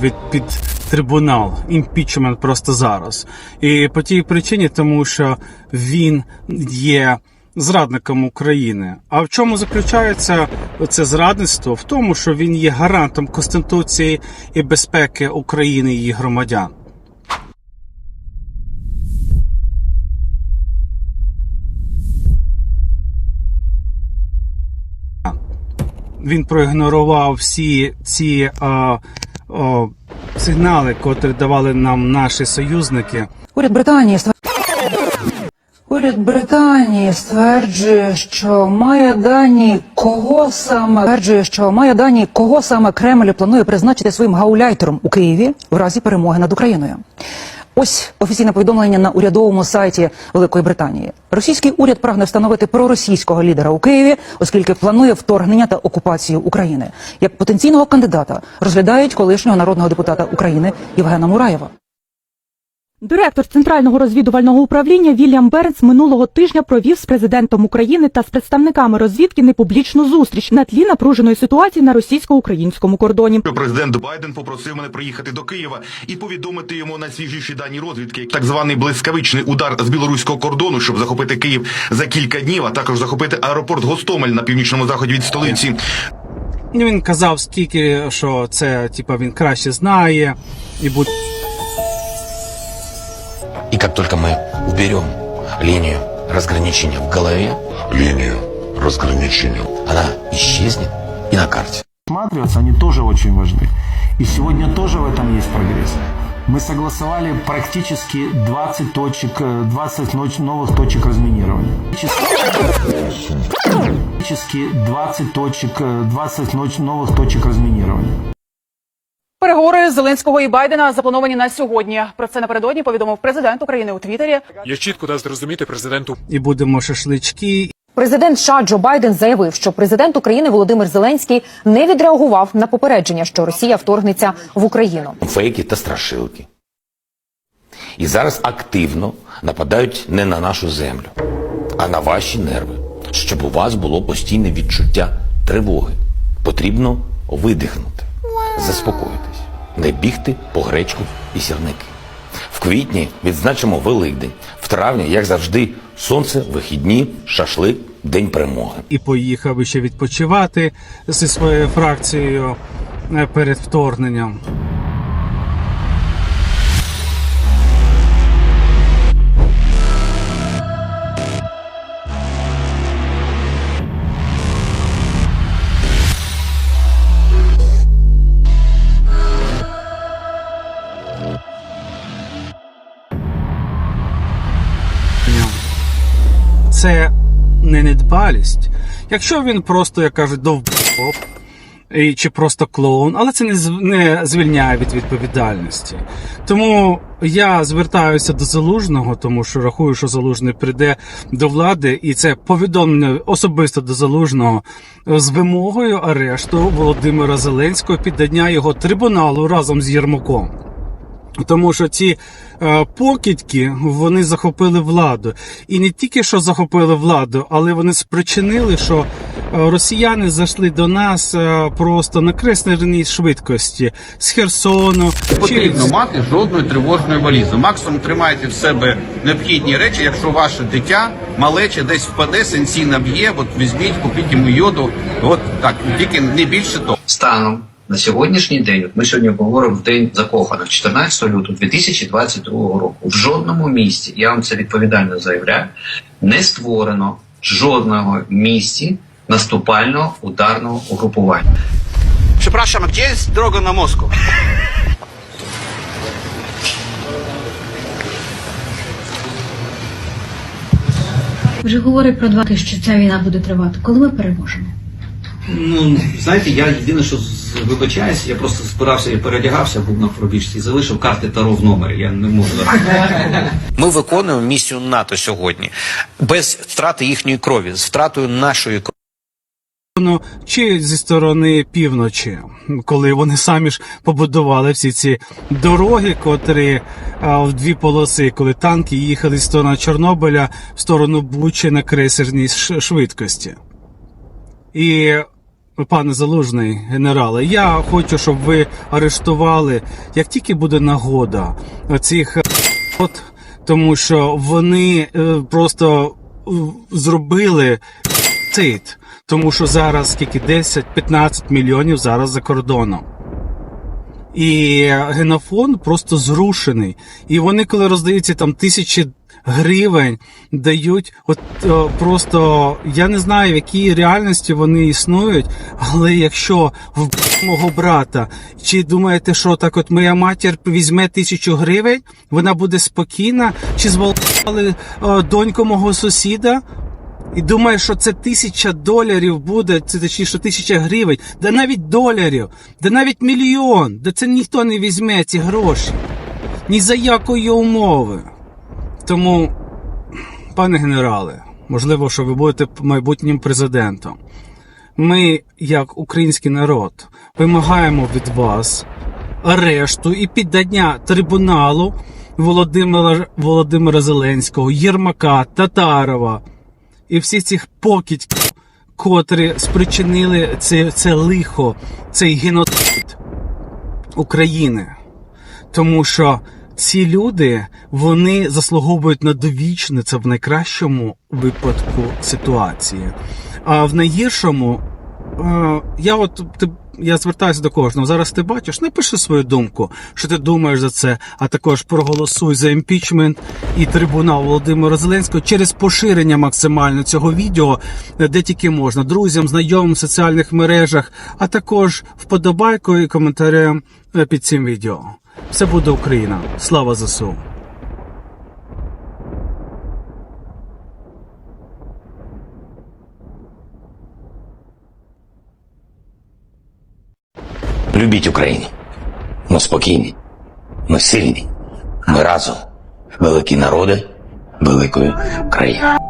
від під трибунал, імпічмент просто зараз. І по тій причині, тому що він є зрадником України. А в чому заключається це зрадництво? В тому, що він є гарантом Конституції і безпеки України і її громадян. Він проігнорував всі ці а, о, сигнали, котрі давали нам наші союзники. Уряд Британії. Уряд Британії стверджує, що має дані, кого саме стверджує, що має дані, кого саме Кремль планує призначити своїм гауляйтером у Києві в разі перемоги над Україною. Ось офіційне повідомлення на урядовому сайті Великої Британії. Російський уряд прагне встановити проросійського лідера у Києві, оскільки планує вторгнення та окупацію України. Як потенційного кандидата розглядають колишнього народного депутата України Євгена Мураєва. Директор Центрального розвідувального управління Вільям Бернс минулого тижня провів з президентом України та з представниками розвідки непублічну зустріч на тлі напруженої ситуації на російсько-українському кордоні. президент Байден попросив мене приїхати до Києва і повідомити йому найсвіжіші дані розвідки, так званий блискавичний удар з білоруського кордону, щоб захопити Київ за кілька днів, а також захопити аеропорт Гостомель на північному заході від столиці. Він казав стільки, що це типа він краще знає і буде. И как только мы уберем линию разграничения в голове, линию разграничения. она исчезнет и на карте. рассматриваться, они тоже очень важны. И сегодня тоже в этом есть прогресс. Мы согласовали практически 20 точек, э, 20 ноч- новых точек разминирования. Практически 20 точек, э, 20 ноч- новых точек разминирования. Переговори Зеленського і Байдена заплановані на сьогодні. Про це напередодні повідомив президент України у Твіттері. Я чітко дав зрозуміти президенту І будемо шашлички, Президент США Джо Байден заявив, що президент України Володимир Зеленський не відреагував на попередження, що Росія вторгнеться в Україну. Фейки та страшилки. І зараз активно нападають не на нашу землю, а на ваші нерви, щоб у вас було постійне відчуття тривоги. Потрібно видихнути, заспокоїтись, не бігти по гречку і сірники. В квітні відзначимо Великдень. В травні, як завжди, сонце, вихідні, шашлик, день перемоги. і поїхав ще відпочивати зі своєю фракцією е, перед вторгненням. Це не недбалість. Якщо він просто, як кажуть, довбоп, чи просто клоун, але це не звільняє від відповідальності. Тому я звертаюся до залужного, тому що рахую, що залужний прийде до влади, і це повідомлення особисто до залужного з вимогою арешту Володимира Зеленського піддання його трибуналу разом з Єрмаком. Тому що ці е, покидьки вони захопили владу, і не тільки що захопили владу, але вони спричинили, що е, росіяни зайшли до нас е, просто на креслерній швидкості з Херсону. Не потрібно мати жодної тривожної валізи. Максимум тримайте в себе необхідні речі. Якщо ваше дитя малече десь впаде, сенсі наб'є, от візьміть, купіть йому йоду. От так, тільки не більше того. станом на сьогоднішній день, от ми сьогодні говоримо в день закоханих, 14 лютого 2022 року. В жодному місті, я вам це відповідально заявляю, не створено жодного місті наступального ударного угрупування. Przepraszam, gdzie jest droga na Moskwę? Вже говорить про два тижні, що ця війна буде тривати. Коли ми переможемо? Ну знаєте, я єдине, що вибачаюсь, я просто збирався і передягався, був на пробіжці, залишив карти Таро в номері. Я не можу. Ми виконуємо місію НАТО сьогодні без втрати їхньої крові, з втратою нашої крові. Ну, чи зі сторони півночі, коли вони самі ж побудували всі ці дороги, котрі а, в дві полоси, коли танки їхали з сторони Чорнобиля в сторону Бучі на крейсерній швидкості. І пане залужний генерале, я хочу, щоб ви арештували, як тільки буде нагода, оцих е, от, тому що вони е, просто е, зробили цит, тому що зараз скільки 10-15 мільйонів зараз за кордоном. І генофонд просто зрушений. І вони, коли роздають ці там тисячі гривень, дають, от е, просто я не знаю, в якій реальності вони існують, але якщо в мого брата, чи думаєте, що так от моя матір візьме тисячу гривень, вона буде спокійна, чи звалили е, доньку мого сусіда? І думає, що це тисяча доларів буде, це точніше тисяча гривень, да навіть доларів, да навіть мільйон, да це ніхто не візьме ці гроші. Ні за якої умови. Тому, пане генерале, можливо, що ви будете майбутнім президентом. Ми, як український народ, вимагаємо від вас арешту і піддання трибуналу Володимира, Володимира Зеленського, Єрмака, Татарова і всіх цих покидьків, котрі спричинили це, це лихо, цей геноцид України. Тому що ці люди вони заслуговують на довічне, це в найкращому випадку ситуації. А в найгіршому, е, я от ти. Я звертаюся до кожного. Зараз ти бачиш, напиши свою думку, що ти думаєш за це, а також проголосуй за імпічмент і трибунал Володимира Зеленського через поширення максимально цього відео, де тільки можна, друзям, знайомим в соціальних мережах, а також вподобайкою і коментарем е, під цим відео. Все буде Україна. Слава ЗСУ! Любіть Україну. Ми спокійні, ми сильні, ми разом. Великі народи великої країни.